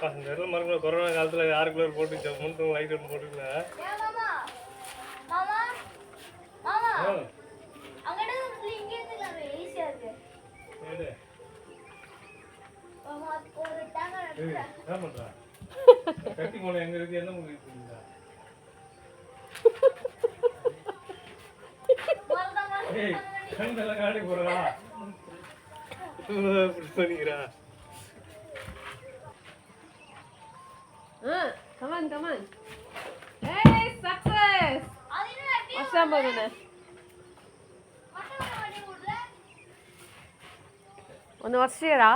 வெள்ளை மரங்களை கொரோனா காலத்துல யாருக்குள்ள போட்டு முன்னும் லைட் ஒன்று போட்டுருந்தா ஏன் மாமா? மாமா? மாமா? அங்கட இங்க இருந்து ஈஸியா இருக்கு. மாமா ஒரு தேங்காய் எடுத்துக்கிறேன். என்ன பண்றா? கட்டி மூலம் எங்க இருக்கு என்ன முடிவு பண்ணுறா ஏய் கண்டெல்லாம் காடி போடுறா. பண்ணிக்கிறா Ah, come on, come on. Hey, success! அது என்ன அப்படியே வருஷம் போதுண்ணே மட்டை வண்டி விடுற ஒன்று வருஷியரா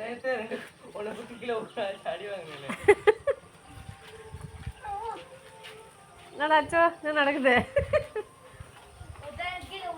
நேத்து ரெண்டு உன்னை குத்தி கீழே விட்டு அடி வாங்கினேன் என்னடாச்சோ என்ன நடக்குது ஒருத்தன் கீழே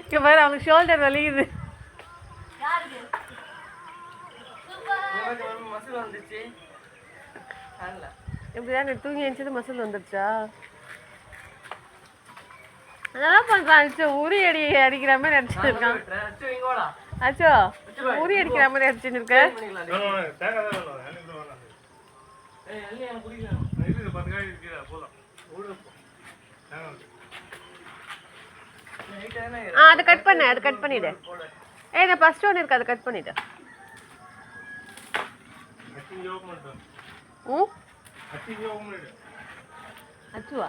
இங்கே பாரு அவனுக்கு ஷோல்டர் வலிக்குது. யாருக்கு? சூப்பர் மசில் வந்துச்சு. காணல இப்படிதான் தூங்கி எழுந்தது மசில் வந்துருச்சா? அதெல்லாம் பண்றான் அச்சோ உரி அடி அடிக்கிற மாதிரி அடிச்சுட்டு இருக்கான். அச்சு உரி அடிக்கிற மாதிரி அடிச்சுட்டு இருக்க. ஆ அதை கட் பண்ணு அதை கட் பண்ணிடு. ஏய் இந்த ஃபர்ஸ்ட் ஒன்று இருக்கு அதை கட் பண்ணிடு. ம். அச்சுவா?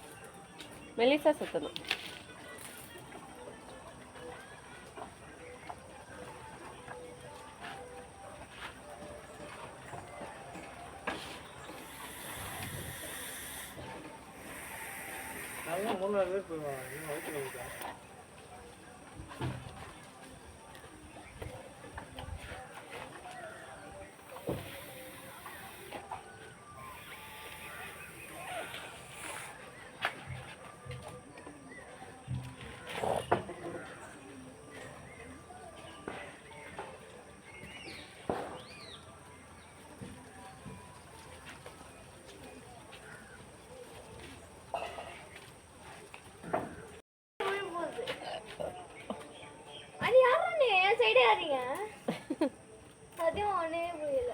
ஒரு நாள் மெலிசா சுத்தணும் நல்லா மூணு நாலு பேர் போயிடுவாங்க அதையும் ஒன்னே புரியல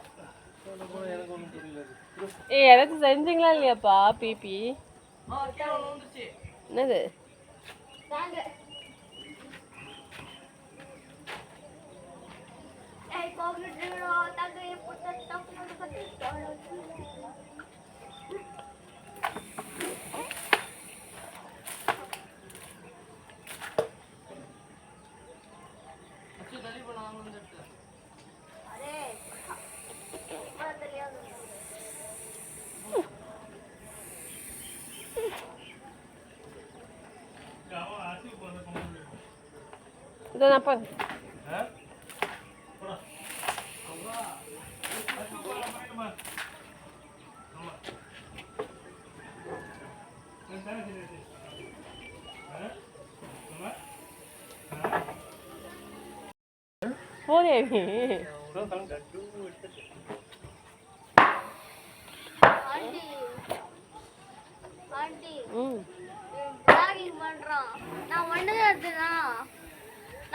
எனக்கு ஒன்றும் புரியல ஏய் ஏதாச்சும் செஞ்சீங்களா இல்லையாப்பா பிபி ஆ கேவலம் வந்துச்சு என்னது தாங்க ஏய் காம்ப்ளிட்டோ தாங்க எப்போ தப்பு பத்தி அச்சு தள்ளி பண்ண வாங்க வந்துட்டு இதை நான் பாரு ஆ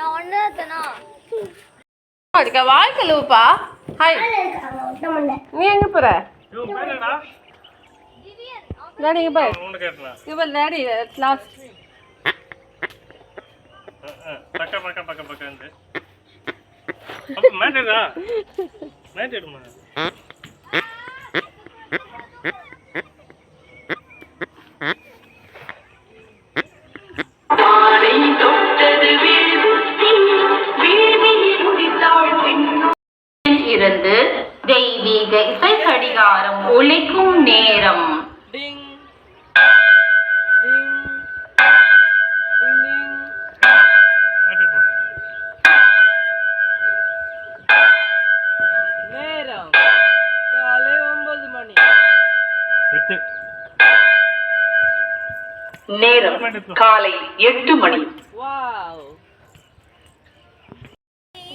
நான் ஒண்ணு தான் அதுக்கு வாய் கழுவுப்பா ஹாய் நீ எங்க போற? டாடி இங்க பாரு பாரு டாடி லாஸ்ட் பக்க பக்க பக்க பக்கந்து அப்ப மேட்டடா மேட்டடுமா ஒழிக்கும் நேரம். நேரம். காலை எட்டு. மணி.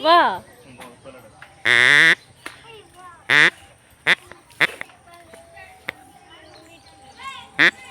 வா. Mm-hmm.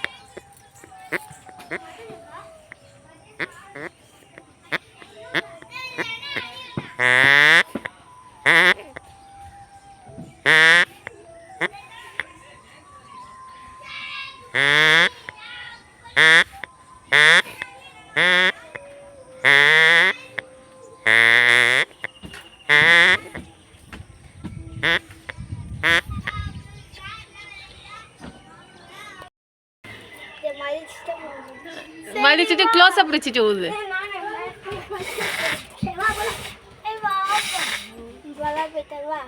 போலாம், போயிட்டு வா.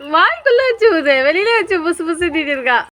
வாய்க்குள்ள வச்சு ஊது வெளியில வச்சு புசு புசு இருக்கா